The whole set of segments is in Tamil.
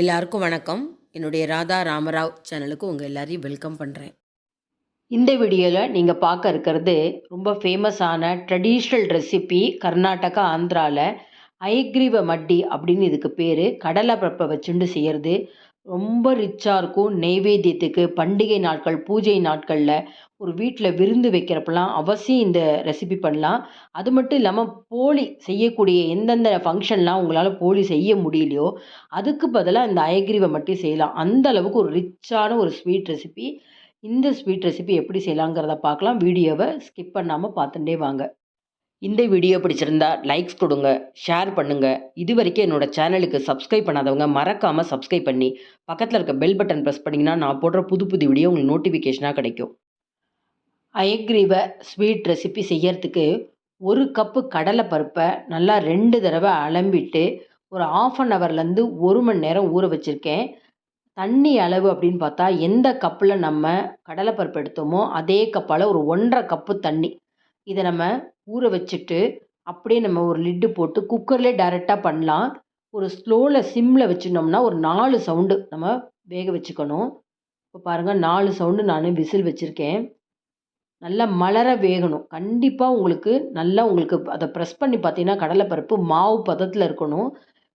எல்லாருக்கும் வணக்கம். என்னுடைய ராதா ராமராவ் சேனலுக்கு உங்கள் எல்லாரையும் வெல்கம் பண்ணுறேன் இந்த வீடியோவில் நீங்கள் பார்க்க இருக்கிறது ரொம்ப ஃபேமஸான ட்ரெடிஷ்னல் ரெசிபி கர்நாடகா ஆந்திராவில் ஐக்ரீவ மட்டி அப்படின்னு இதுக்கு பேர். கடலை பரப்பை வச்சுண்டு செய்கிறது ரொம்ப ரிச்சாக இருக்கும். நெய்வேத்தியத்துக்கு பண்டிகை நாட்கள் பூஜை நாட்களில் ஒரு வீட்டில் விருந்து வைக்கிறப்பெல்லாம் அவசியம் இந்த ரெசிபி பண்ணலாம். அது மட்டும் இல்லாமல் போலி செய்யக்கூடிய எந்தெந்த ஃபங்க்ஷன்லாம் உங்களால் போலி செய்ய முடியலையோ அதுக்கு பதிலாக இந்த அயக்ரீவை மட்டும் செய்யலாம். அந்த அளவுக்கு ஒரு ரிச்சான ஒரு ஸ்வீட் ரெசிபி. இந்த ஸ்வீட் ரெசிபி எப்படி செய்யலாங்கிறத பார்க்கலாம். வீடியோவை ஸ்கிப் பண்ணாமல் பார்த்துட்டே வாங்க. இந்த வீடியோ பிடிச்சிருந்தா லைக்ஸ் கொடுங்க ஷேர் பண்ணுங்கள் இது வரைக்கும் என்னோடய சேனலுக்கு சப்ஸ்கிரைப் பண்ணாதவங்க மறக்காமல் சப்ஸ்கிரைப் பண்ணி பக்கத்தில் இருக்க பெல் பட்டன் ப்ரெஸ் பண்ணிங்கன்னா நான் போடுற புது புது வீடியோ உங்களுக்கு நோட்டிஃபிகேஷனாக கிடைக்கும். அயக்ரீவை ஸ்வீட் ரெசிபி செய்யறதுக்கு ஒரு கப்பு கடலை பருப்பை நல்லா ரெண்டு தடவை அலம்பிட்டு ஒரு ஆஃப் அன் ஹவர்லேருந்து ஒரு மணி நேரம் ஊற வச்சுருக்கேன். தண்ணி அளவு அப்படின்னு பார்த்தா எந்த கப்பில் நம்ம கடலைப்பருப்பு எடுத்தோமோ அதே கப்பால் ஒரு ஒன்றரை கப்பு தண்ணி இதை நம்ம ஊற வச்சுட்டு அப்படியே நம்ம ஒரு லிட்டு போட்டு குக்கர்லேயே டைரெக்டாக பண்ணலாம். ஒரு ஸ்லோவில் சிம்மில் வச்சுட்டோம்னா ஒரு நாலு சவுண்டு நம்ம வேக வச்சுக்கணும். இப்போ பாருங்கள் நாலு சவுண்டு நான் விசில் வச்சுருக்கேன். நல்லா மலர வேகணும். கண்டிப்பாக உங்களுக்கு நல்லா உங்களுக்கு அதை ப்ரெஸ் பண்ணி பார்த்தீங்கன்னா கடலைப்பருப்பு மாவு பதத்தில் இருக்கணும்.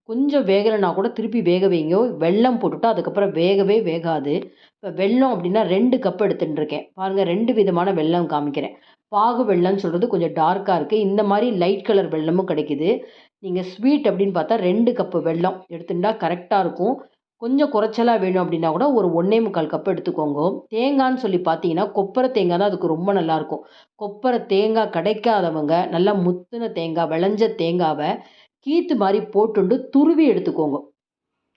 கொஞ்சம் வேகலைன்னா கூட திருப்பி வேக வைங்க. வெல்லம் போட்டுவிட்டா அதுக்கப்புறம் வேகவே வேகாது. இப்போ வெல்லம் அப்படின்னா ரெண்டு கப் எடுத்துட்டுருக்கேன். பாருங்கள் ரெண்டு விதமான வெல்லம் காமிக்கிறேன். பாகு வெள்ளம்னு சொல்கிறது கொஞ்சம் டார்க்காக இருக்குது இந்த மாதிரி லைட் கலர் வெல்லமும் கிடைக்குது. நீங்கள் ஸ்வீட் அப்படின்னு பார்த்தா ரெண்டு கப்பு வெல்லம் எடுத்துட்டா கரெக்டாக இருக்கும். கொஞ்சம் குறைச்சலாக வேணும் அப்படின்னா கூட ஒரு ஒன்றே முக்கால் கப் எடுத்துக்கோங்க. தேங்காய்னு சொல்லி பார்த்தீங்கன்னா கொப்பரை தேங்காய் தான் அதுக்கு ரொம்ப நல்லாயிருக்கும் கொப்பரை தேங்காய் கிடைக்காதவங்க நல்லா முத்தின தேங்காய் விளைஞ்ச தேங்காவை கீத்து மாதிரி போட்டுண்டு துருவி எடுத்துக்கோங்க.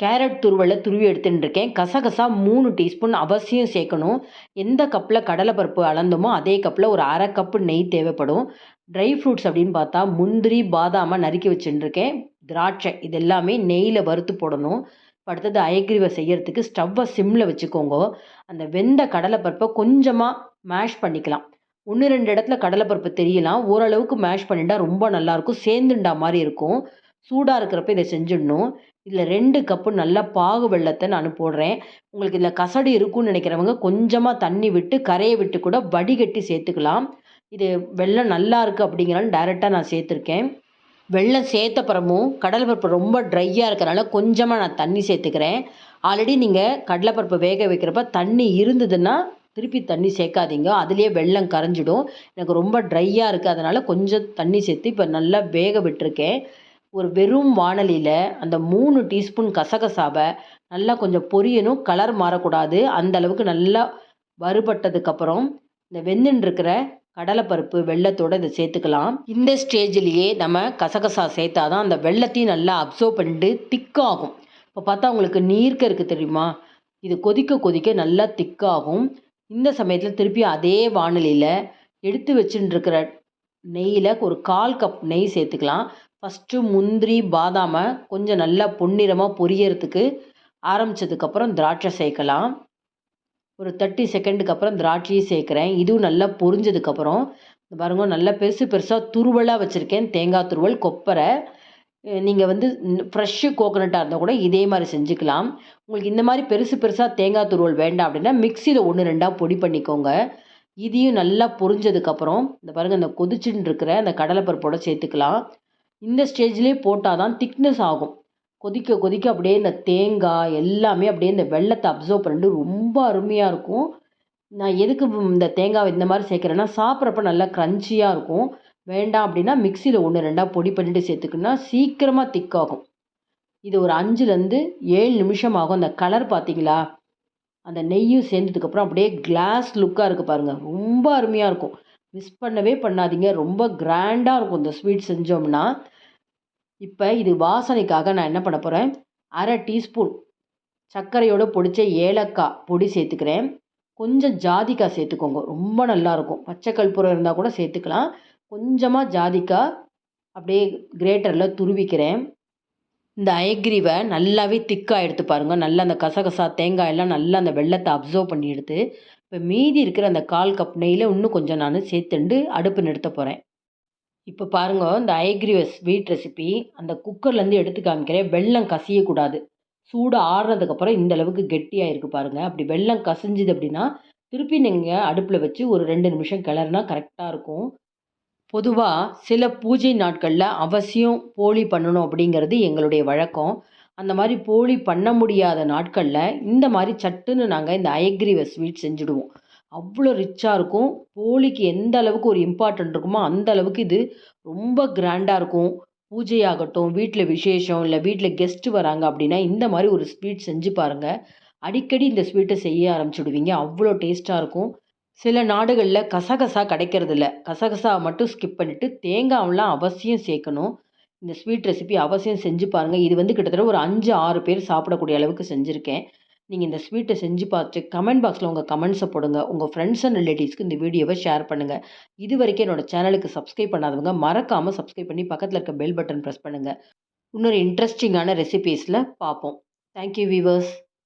கேரட் துருவலை துருவி எடுத்துட்டு இருக்கேன் கசகசா மூணு டீஸ்பூன் அவசியம் சேர்க்கணும். எந்த கப்பில் கடலைப்பருப்பு அளந்தோமோ அதே கப்பில் ஒரு அரை கப்பு நெய் தேவைப்படும். ட்ரை ஃப்ரூட்ஸ் அப்படின்னு பார்த்தா முந்திரி பாதாமை நறுக்கி வச்சுட்டுருக்கேன். திராட்சை இது எல்லாமே நெய்யில் வறுத்து போடணும். இப்போ அடுத்தது அயக்ரீவை செய்யறதுக்கு ஸ்டவ்வை சிம்மில் வச்சுக்கோங்க. அந்த வெந்த கடலைப்பருப்பை கொஞ்சமாக மேஷ் பண்ணிக்கலாம். ஒன்று ரெண்டு இடத்துல கடலைப்பருப்பு தெரியலாம். ஓரளவுக்கு மேஷ் பண்ணிட்டா ரொம்ப நல்லாயிருக்கும் சேர்ந்துண்டா மாதிரி இருக்கும். சூடாக இருக்கிறப்ப இதை செஞ்சிடணும். இதில் ரெண்டு கப்பு நல்லா பாகு வெள்ளத்தை நான் போடுறேன். உங்களுக்கு இதில் கசடு இருக்குன்னு நினைக்கிறவங்க கொஞ்சமாக தண்ணி விட்டு கரையை விட்டு கூட வடிகட்டி சேர்த்துக்கலாம். இது வெள்ளம் நல்லா இருக்குது அப்படிங்கிறாலும் டைரெக்டாக நான் சேர்த்துருக்கேன். வெள்ளம் சேர்த்த பிறமும் கடலைப்பருப்பு ரொம்ப ட்ரையாக இருக்கிறனால கொஞ்சமாக நான் தண்ணி சேர்த்துக்கிறேன். ஆல்ரெடி நீங்கள் கடலைப்பருப்பு வேக வைக்கிறப்ப தண்ணி இருந்ததுன்னா திருப்பி தண்ணி சேர்க்காதீங்க. அதுலேயே வெள்ளம் கரைஞ்சிடும். எனக்கு ரொம்ப ட்ரையாக இருக்குது அதனால் கொஞ்சம் தண்ணி சேர்த்து இப்போ நல்லா வேக விட்டுருக்கேன். ஒரு வெறும் வானலியில் அந்த மூணு டீஸ்பூன் கசகசாவை நல்லா கொஞ்சம் பொரியணும் கலர் மாறக்கூடாது. அந்த அளவுக்கு நல்லா வறுபட்டதுக்கப்புறம் இந்த வெந்துன்னு இருக்கிற கடலைப்பருப்பு வெள்ளத்தோடு இதை சேர்த்துக்கலாம். இந்த ஸ்டேஜ்லேயே நம்ம கசகசா சேர்த்தா தான் அந்த வெள்ளத்தையும் நல்லா அப்சர்வ் பண்ணிட்டு திக்காகும் இப்போ பார்த்தா உங்களுக்கு நீர்க்க இருக்குது தெரியுமா? இது கொதிக்க கொதிக்க நல்லா திக்காகும் இந்த சமயத்தில் திருப்பி அதே வானலியில் எடுத்து வச்சுட்டு இருக்கிற நெய்யில் ஒரு கால் கப் நெய் சேர்த்துக்கலாம். ஃபஸ்ட்டு முந்திரி பாதாமை கொஞ்சம் நல்லா பொன்னிறமாக பொரியறதுக்கு ஆரம்பித்ததுக்கப்புறம் திராட்சை சேர்க்கலாம். ஒரு தேர்ட்டி செகண்டுக்கு அப்புறம் திராட்சையும் சேர்க்குறேன். இதுவும் நல்லா பொரிஞ்சதுக்கப்புறம் பாருங்க நல்லா பெருசு பெருசாக துருவலாக வச்சுருக்கேன். தேங்காய் துருவல் கொப்பரை. நீங்கள் வந்து ஃப்ரெஷ்ஷு கோகோனட்டாக இருந்தால் கூட இதே மாதிரி செஞ்சுக்கலாம். உங்களுக்கு இந்த மாதிரி பெருசு பெருசாக தேங்காய் துருவல் வேண்டாம் அப்படின்னா மிக்சியில் ஒன்று ரெண்டாக பொடி பண்ணிக்கோங்க. இதையும் நல்லா பொரிஞ்சதுக்கப்புறம் இந்த பாருங்கள் இந்த கொதிச்சுட்டு இருக்கிற அந்த கடலைப்பருப்போட சேர்த்துக்கலாம். இந்த ஸ்டேஜ்லேயே போட்டால் தான் திக்னஸ் ஆகும். கொதிக்க கொதிக்க அப்படியே இந்த தேங்காய் எல்லாமே அப்படியே இந்த வெள்ளத்தை அப்சர்வ் பண்ணிட்டு ரொம்ப அருமையாக இருக்கும். நான் எதுக்கு இந்த தேங்காய் இந்த மாதிரி சேர்க்குறேன்னா சாப்பிட்றப்ப நல்லா க்ரன்ச்சியாக இருக்கும். வேண்டாம் அப்படின்னா மிக்சியில் ஒன்று ரெண்டாக பொடி பண்ணிட்டு சேர்த்துக்குன்னா சீக்கிரமாக திக்காகும் இது ஒரு அஞ்சுலேருந்து ஏழு நிமிஷம் ஆகும். அந்த கலர் பார்த்தீங்களா? அந்த நெய்யும் சேர்ந்ததுக்கப்புறம் அப்படியே கிளாஸ் லுக்காக இருக்குது பாருங்கள் ரொம்ப அருமையாக இருக்கும். மிஸ் பண்ணவே பண்ணாதீங்க. ரொம்ப கிராண்டாக இருக்கும் இந்த ஸ்வீட் செஞ்சோம்னா. இப்போ இது வாசனைக்காக நான் என்ன பண்ண போகிறேன் அரை டீஸ்பூன் சர்க்கரையோடு பொடிச்ச ஏலக்காய் பொடி சேர்த்துக்கிறேன். கொஞ்சம் ஜாதிக்காய் சேர்த்துக்கோங்க. ரொம்ப நல்லாயிருக்கும் பச்சை கற்பூரம் இருந்தால் கூட சேர்த்துக்கலாம். கொஞ்சமாக ஜாதிக்காய் அப்படியே கிரேட்டரில் துருவிக்கிறேன். இந்த அயக்ரீவை நல்லாவே திக்காக எடுத்து பாருங்கள் நல்லா அந்த கசகசா தேங்காய் எல்லாம் நல்லா அந்த வெள்ளத்தை அப்சர்வ் பண்ணி எடுத்து இப்போ மீதி இருக்கிற அந்த கால் கப் நெய்யில் இன்னும் கொஞ்சம் நான் சேர்த்துண்டு அடுப்பு நிறுத்த போகிறேன் இப்போ பாருங்க இந்த ஐக்ரிவஸ் வீட் ரெசிபி அந்த குக்கர்லேருந்து எடுத்து காமிக்கிறேன். வெல்லம் கசியக்கூடாது. சூடு ஆறுனதுக்கப்புறம் இந்த அளவுக்கு கெட்டியாக இருக்குது பாருங்கள் அப்படி வெல்லம் கசிஞ்சுது அப்படின்னா திருப்பி நீங்கள் அடுப்பில் வச்சு ஒரு ரெண்டு நிமிஷம் கிளறுனா கரெக்டாக இருக்கும். பொதுவாக சில பூஜை நாட்களில் அவசியம் போளி பண்ணணும் அப்படிங்கிறது எங்களுடைய வழக்கம். அந்த மாதிரி போலி பண்ண முடியாத நாட்களில் இந்த மாதிரி சட்டுன்னு நாங்கள் இந்த அயக்ரீவ ஸ்வீட் செஞ்சுடுவோம். அவ்வளோ ரிச்சாக இருக்கும். போலிக்கு எந்த அளவுக்கு ஒரு இம்பார்ட்டன்ட் இருக்குமோ அந்த அளவுக்கு இது ரொம்ப கிராண்டாக இருக்கும். பூஜையாகட்டும் வீட்டில் விசேஷம் இல்லை வீட்டில் கெஸ்ட்டு வராங்க அப்படின்னா இந்த மாதிரி ஒரு ஸ்வீட் செஞ்சு பாருங்கள் அடிக்கடி இந்த ஸ்வீட்டை செய்ய ஆரம்பிச்சுடுவீங்க. அவ்வளோ டேஸ்ட்டாக இருக்கும். சில நாடுகளில் கசகசா கிடைக்கிறதில்ல. கசகசா மட்டும் ஸ்கிப் பண்ணிவிட்டு தேங்காவெலாம் அவசியம் சேர்க்கணும். இந்த ஸ்வீட் ரெசிபி அவசியம் செஞ்சு பாருங்கள் இது வந்து கிட்டத்தட்ட ஒரு அஞ்சு ஆறு பேர் சாப்பிடக்கூடிய அளவுக்கு செஞ்சுருக்கேன். நீங்கள் இந்த ஸ்வீட்டை செஞ்சு பார்த்து கமெண்ட் பாக்ஸில் உங்கள் கமெண்ட்ஸை போடுங்க. உங்கள் ஃப்ரெண்ட்ஸ் அண்ட் ரிலேட்டிவ்ஸ்க்கு இந்த வீடியோவை ஷேர் பண்ணுங்கள் இது வரைக்கும் என்னோடய சேனலுக்கு சப்ஸ்கிரைப் பண்ணாதவங்க மறக்காமல் சப்ஸ்கிரைப் பண்ணி பக்கத்தில் இருக்க பெல் பட்டன் ப்ரெஸ் பண்ணுங்கள் இன்னொரு இன்ட்ரெஸ்டிங்கான ரெசிபீஸில் பார்ப்போம். Thank you viewers